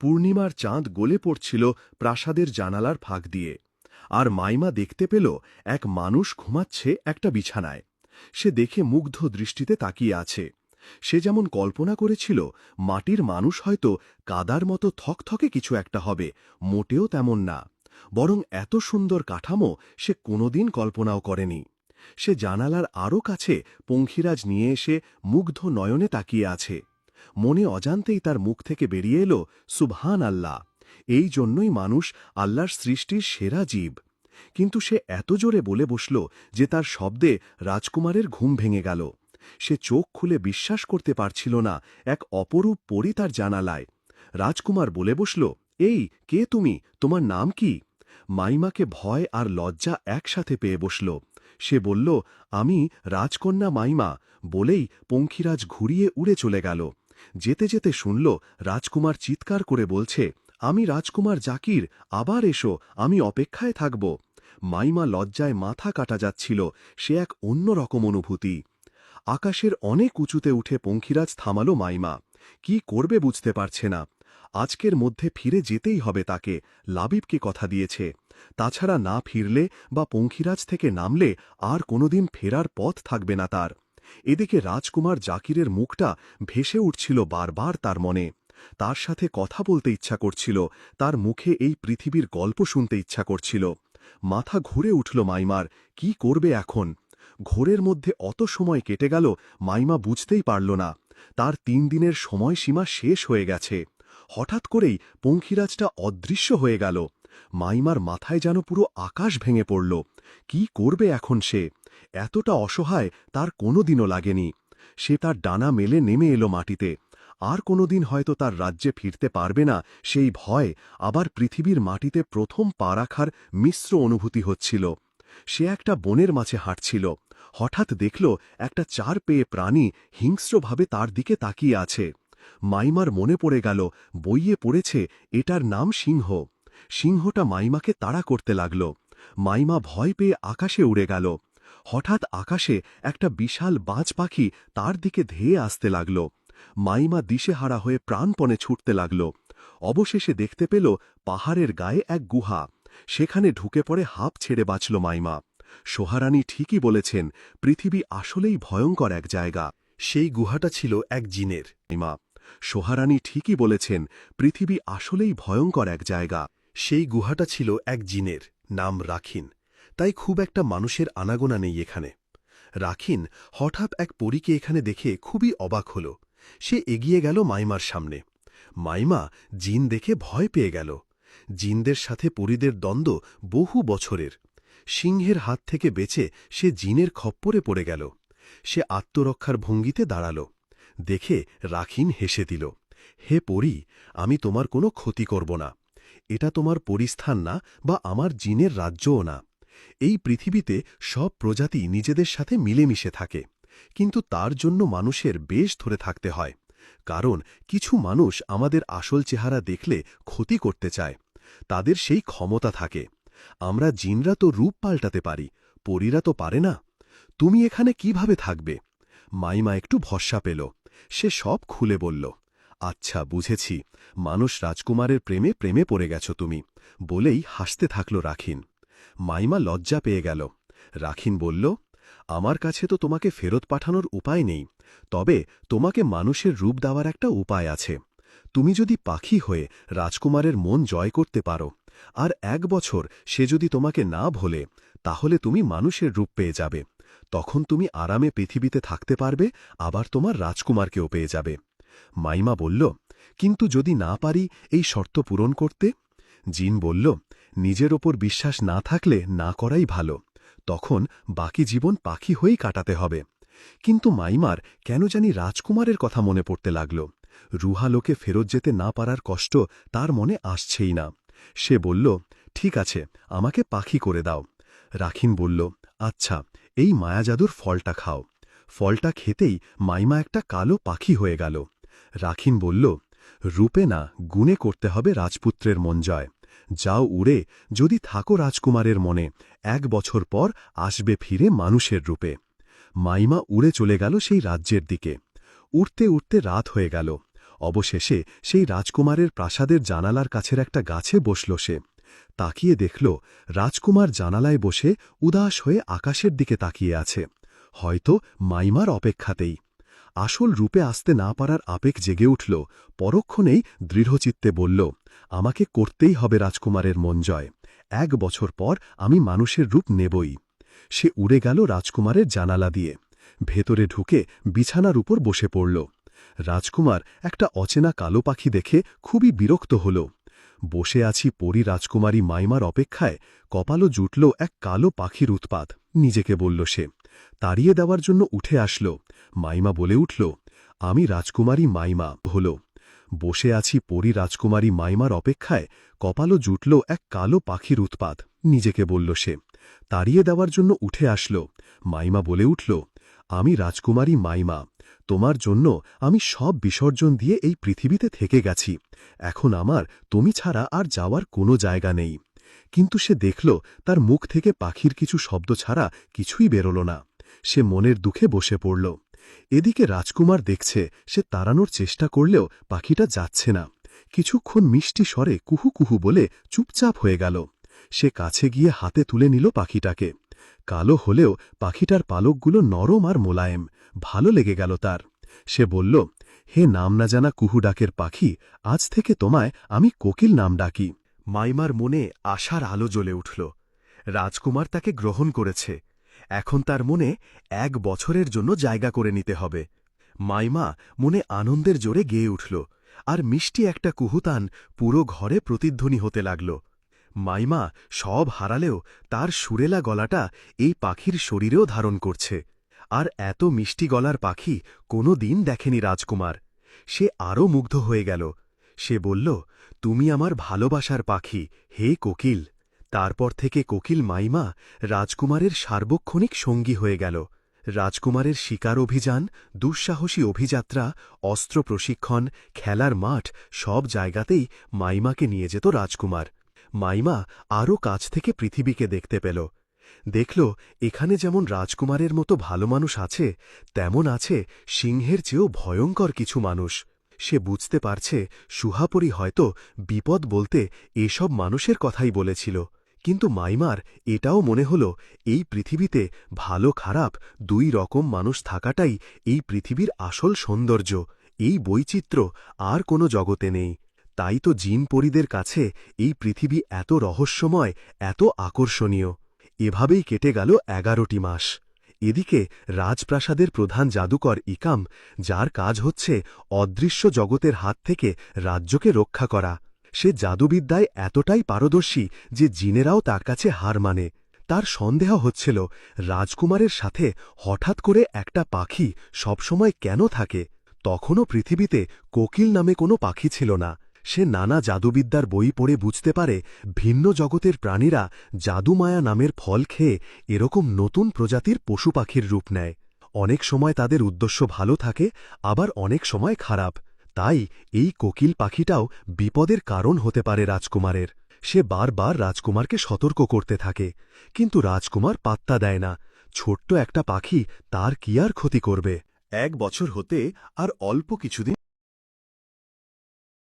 পূর্ণিমার চাঁদ গলে পড়ছিল প্রাসাদের জানালার ফাঁক দিয়ে। আর মাইমা দেখতে পেল এক মানুষ ঘুমাচ্ছে একটা বিছানায়। সে দেখে মুগ্ধ দৃষ্টিতে তাকিয়ে আছে। সে যেমন কল্পনা করেছিল, মাটির মানুষ হয়তো কাদার মতো থকথকে কিছু একটা হবে, মোটেও তেমন না। বরং এত সুন্দর কাঠামো সে কোনোদিন কল্পনাও করেনি। সে জানালার আরও কাছে পঙ্খিরাজ নিয়ে এসে মুগ্ধ নয়নে তাকিয়ে আছে। মনে অজান্তেই তার মুখ থেকে বেরিয়ে এলো, সুবহান আল্লাহ, এই জন্যই মানুষ আল্লাহর সৃষ্টির সেরা জীব। কিন্তু সে এত জোরে বলে বসল যে তার শব্দে রাজকুমারের ঘুম ভেঙে গেল। সে চোখ খুলে বিশ্বাস করতে পারছিল না এক অপরূপ পরি তার জানালায়। রাজকুমার বলে বসল, এই, কে তুমি? তোমার নাম কি? মাইমাকে ভয় আর লজ্জা একসাথে পেয়ে বসল। সে বলল, আমি রাজকন্যা মাইমা। বলেই পঙ্খিরাজ ঘুরিয়ে উড়ে চলে গেল। যেতে যেতে শুনল, রাজকুমার চিৎকার করে বলছে, আমি রাজকুমার জাকির, আবার এসো, আমি অপেক্ষায় থাকব। মাইমা লজ্জায় মাথা কাটা যাচ্ছিল, সে এক অন্যরকম অনুভূতি। আকাশের অনেক উঁচুতে উঠে পঙ্খিরাজ থামালো মাইমা, কি করবে বুঝতে পারছে না। আজকের মধ্যে ফিরে যেতেই হবে তাকে লাবিবকে কথা দিয়েছে। তাছাড়া না ফিরলে বা পঙ্খিরাজ থেকে নামলে আর কোনোদিন ফেরার পথ থাকবে না তার। এদিকে রাজকুমার জাকিরের মুখটা ভেসে উঠছিল বারবার তার মনে। তার সাথে কথা বলতে ইচ্ছা করছিল, তার মুখে এই পৃথিবীর গল্প শুনতে ইচ্ছা করছিল। মাথা ঘুরে উঠল মাইমার, কি করবে এখন? ঘোরের মধ্যে অত সময় কেটে গেল, মাইমা বুঝতেই পারল না। তার তিন দিনের সময়সীমা শেষ হয়ে গেছে। হঠাৎ করেই পঙ্খিরাজটা অদৃশ্য হয়ে গেল। মাইমার মাথায় যেন পুরো আকাশ ভেঙে পড়ল। কি করবে এখন সে? এতটা অসহায় তার কোনো দিনও লাগেনি। সে তার ডানা মেলে নেমে এলো মাটিতে। আর কোনোদিন হয়তো তার রাজ্যে ফিরতে পারবে না, সেই ভয় আবার পৃথিবীর মাটিতে প্রথম পা রাখার মিশ্র অনুভূতি হচ্ছিল। সে একটা বনের মাঝে হাঁটছিল। হঠাৎ দেখল একটা চার পেয়ে প্রাণী হিংস্রভাবে তার দিকে তাকিয়ে আছে। মাইমার মনে পড়ে গেল, বইয়ে পড়েছে, এটার নাম সিংহ। সিংহটা মাইমাকে তাড়া করতে লাগল। মাইমা ভয় পেয়ে আকাশে উড়ে গেল। হঠাৎ আকাশে একটা বিশাল বাজ পাখি তার দিকে ধেয়ে আসতে লাগল। মাইমা দিশেহারা হয়ে প্রাণপণে ছুটতে লাগল। অবশেষে দেখতে পেল পাহাড়ের গায়ে এক গুহা। সেখানে ঢুকে পড়ে হাঁপ ছেড়ে বাঁচল মাইমা। সোহারানী ঠিকই বলেছেন, পৃথিবী আসলেই ভয়ঙ্কর এক জায়গা। সেই গুহাটা ছিল এক জিনের। মাইমা, সোহারানী ঠিকই বলেছেন, পৃথিবী আসলেই ভয়ঙ্কর এক জায়গা। সেই গুহাটা ছিল এক জিনের, নাম রাখিন। তাই খুব একটা মানুষের আনাগোনা নেই এখানে। রাখিন হঠাৎ এক পরীকে এখানে দেখে খুবই অবাক হল। সে এগিয়ে গেল মাইমার সামনে। মাইমা জিন দেখে ভয় পেয়ে গেল। জিনদের সাথে পরীদের দ্বন্দ্ব বহু বছরের। সিংহের হাত থেকে বেঁচে সে জিনের খপ্পরে পড়ে গেল। সে আত্মরক্ষার ভঙ্গিতে দাঁড়াল। দেখে রাখিন হেসে দিল, হে পরি, আমি তোমার কোনো ক্ষতি করব না। এটা তোমার পরিস্থান না বা আমার জিনের রাজ্যও না। এই পৃথিবীতে সব প্রজাতি নিজেদের সাথে মিলেমিশে থাকে, কিন্তু তার জন্য মানুষের বেশ ধরে থাকতে হয়, কারণ কিছু মানুষ আমাদের আসল চেহারা দেখলে ক্ষতি করতে চায়, তাদের সেই ক্ষমতা থাকে। আমরা জিনরা তো রূপ পাল্টাতে পারি, পরীরা তো পারে না। তুমি এখানে কীভাবে থাকবে? মাইমা একটু ভরসা পেল, সে সব খুলে বলল আচ্ছা বুঝেছি, মানুষ রাজকুমারের প্রেমে প্রেমে পড়ে গেছ তুমি, বলেই হাসতে থাকল রাখিন। মাইমা লজ্জা পেয়ে গেল। রাখিন বলল, আমার কাছে তো তোমাকে ফেরত পাঠানোর উপায় নেই, তবে তোমাকে মানুষের রূপ দেওয়ার একটা উপায় আছে। তুমি যদি পাখি হয়ে রাজকুমারের মন জয় করতে পারো, আর এক বছর সে যদি তোমাকে না ভোলে, তাহলে তুমি মানুষের রূপ পেয়ে যাবে। তখন তুমি আরামে পৃথিবীতে থাকতে পারবে, আবার তোমার রাজকুমারকেও পেয়ে যাবে। মাইমা বলল, কিন্তু যদি না পারি এই শর্ত পূরণ করতে? জিন বলল নিজের ওপর বিশ্বাস না থাকলে না করাই ভালো। তখন বাকি জীবন পাখি হয়েই কাটাতে হবে। কিন্তু মাইমার কেন জানি রাজকুমারের কথা মনে পড়তে লাগল। রুহালোকে ফেরত যেতে না পারার কষ্ট তার মনে আসছেই না। সে বলল, ঠিক আছে, আমাকে পাখি করে দাও। রাখিন বলল আচ্ছা এই মায়াজাদুর ফলটা খাও। ফলটা খেতেই মাইমা একটা কালো পাখি হয়ে গেল। রাখিন বলল, রূপে না, গুণে করতে হবে রাজপুত্রের মন জয়। যাও উড়ে, যদি থাকো রাজকুমারের মনে, এক বছর পর আসবে ফিরে মানুষের রূপে। মাইমা উড়ে চলে গেল সেই রাজ্যের দিকে। উঠতে উঠতে রাত হয়ে গেল। অবশেষে সেই রাজকুমারের প্রাসাদের জানালার কাছের একটা গাছে বসল সে। তাকিয়ে দেখল, রাজকুমার জানালায় বসে উদাস হয়ে আকাশের দিকে তাকিয়ে আছে। হয়তো মাইমার অপেক্ষাতেই। আসল রূপে আসতে না পারার আবেগ জেগে উঠল। পরক্ষণেই দৃঢ়চিত্তে বলল, আমাকে করতেই হবে রাজকুমারের মন জয়। এক বছর পর আমি মানুষের রূপ নেবই। সে উড়ে গেল রাজকুমারের জানালা দিয়ে। ভেতরে ঢুকে বিছানার উপর বসে পড়ল। রাজকুমার একটা অচেনা কালো পাখি দেখে খুবই বিরক্ত হল। বসে আছি পরী রাজকুমারী মাইমার অপেক্ষায়, কপালও জুটল এক কালো পাখির উৎপাত, নিজেকে বলল সে। তাড়িয়ে দেওয়ার জন্য উঠে আসল। মাইমা বলে উঠল, আমি রাজকুমারী মাইমা। হল, বসে আছি পরী রাজকুমারী মাইমার অপেক্ষায়, কপালও জুটল এক কালো পাখির উৎপাত। নিজেকে বলল সে। তাড়িয়ে দেওয়ার জন্য উঠে আসল। মাইমা বলে উঠল, আমি রাজকুমারী মাইমা। তোমার জন্য আমি সব বিসর্জন দিয়ে এই পৃথিবীতে থেকে গেছি। এখন আমার, তুমি ছাড়া আর যাওয়ার কোনো জায়গা নেই। কিন্তু সে দেখল তার মুখ থেকে পাখির কিছু শব্দ ছাড়া কিছুই বেরোল না। সে মনের দুঃখে বসে পড়ল। এদিকে রাজকুমার দেখছে সে তাড়ানোর চেষ্টা করলেও পাখিটা যাচ্ছে না। কিছুক্ষণ মিষ্টি স্বরে কুহু কুহু বলে চুপচাপ হয়ে গেল। সে কাছে গিয়ে হাতে তুলে নিল পাখিটাকে। কালো হলেও পাখিটার পালকগুলো নরম আর মোলায়েম। ভালো লেগে গেল তার। সে বলল, হে নাম না জানা কুহু ডাকের পাখি, আজ থেকে তোমায় আমি কোকিল নাম ডাকি। মাইমার মনে আশার আলো জ্বলে উঠল। রাজকুমার তাকে গ্রহণ করেছে। এখন তার মনে এক বছরের জন্য জায়গা করে নিতে হবে। মাইমা মনে আনন্দের জোরে গেয়ে উঠল আর মিষ্টি একটা কুহুতান পুরো ঘরে প্রতিধ্বনি হতে লাগল। মাইমা সব হারালেও তার সুরেলা গলাটা এই পাখির শরীরেও ধারণ করছে। আর এত মিষ্টি গলার পাখি কোনো দিন দেখেনি রাজকুমার। সে আরও মুগ্ধ হয়ে গেল। সে বলল তুমি আমার ভালোবাসার পাখি, হে কোকিল। তারপর থেকে কোকিল মাইমা রাজকুমারের সার্বক্ষণিক সঙ্গী হয়ে গেল। রাজকুমারের শিকার অভিযান, দুঃসাহসী অভিযাত্রা, অস্ত্র প্রশিক্ষণ, খেলার মাঠ সব জায়গাতেই মাইমাকে নিয়ে যেত রাজকুমার। মাইমা আরও কাছ থেকে পৃথিবীকে দেখতে পেল। দেখল, এখানে যেমন রাজকুমারের মতো ভালো মানুষ আছে, তেমন আছে সিংহের চেয়েও ভয়ঙ্কর কিছু মানুষ। সে বুঝতে পারছে সুহাপরি হয়তো বিপদ বলতে এসব মানুষের কথাই বলেছিল। কিন্তু মাইমার এটাও মনে হল, এই পৃথিবীতে ভালো খারাপ দুই রকম মানুষ থাকাটাই এই পৃথিবীর আসল সৌন্দর্য, এই বৈচিত্র্য আর কোনো জগতে নেই। তাই তো জিন পরিদের কাছে এই পৃথিবী এত রহস্যময়, এত আকর্ষণীয়। এভাবেই কেটে গেল এগারোটি মাস। এদিকে রাজপ্রাসাদের প্রধান জাদুকর ইকাম, যার কাজ হচ্ছে অদৃশ্য জগতের হাত থেকে রাজ্যকে রক্ষা করা। সে জাদুবিদ্যায় এতটাই পারদর্শী যে জিনেরাও তার কাছে হার মানে। তার সন্দেহ হচ্ছিল, রাজকুমারের সাথে হঠাৎ করে একটা পাখি সবসময় কেন থাকে? তখনও পৃথিবীতে কোকিল নামে কোনো পাখি ছিল না। সে নানা জাদুবিদ্যার বই পড়ে বুঝতে পারে ভিন্ন জগতের প্রাণীরা জাদুমায়া নামের ফল খেয়ে এরকম নতুন প্রজাতির পশু পাখির রূপ নেয়। অনেক সময় তাদের উদ্দেশ্য ভালো থাকে, আবার অনেক সময় খারাপ। তাই এই কোকিল পাখিটাও বিপদের কারণ হতে পারে রাজকুমারের। সে বারবার রাজকুমারকে সতর্ক করতে থাকে, কিন্তু রাজকুমার পাত্তা দেয় না। ছোট্ট একটা পাখি তার কি আর ক্ষতি করবে? এক বছর হতে আর অল্প কিছুদিন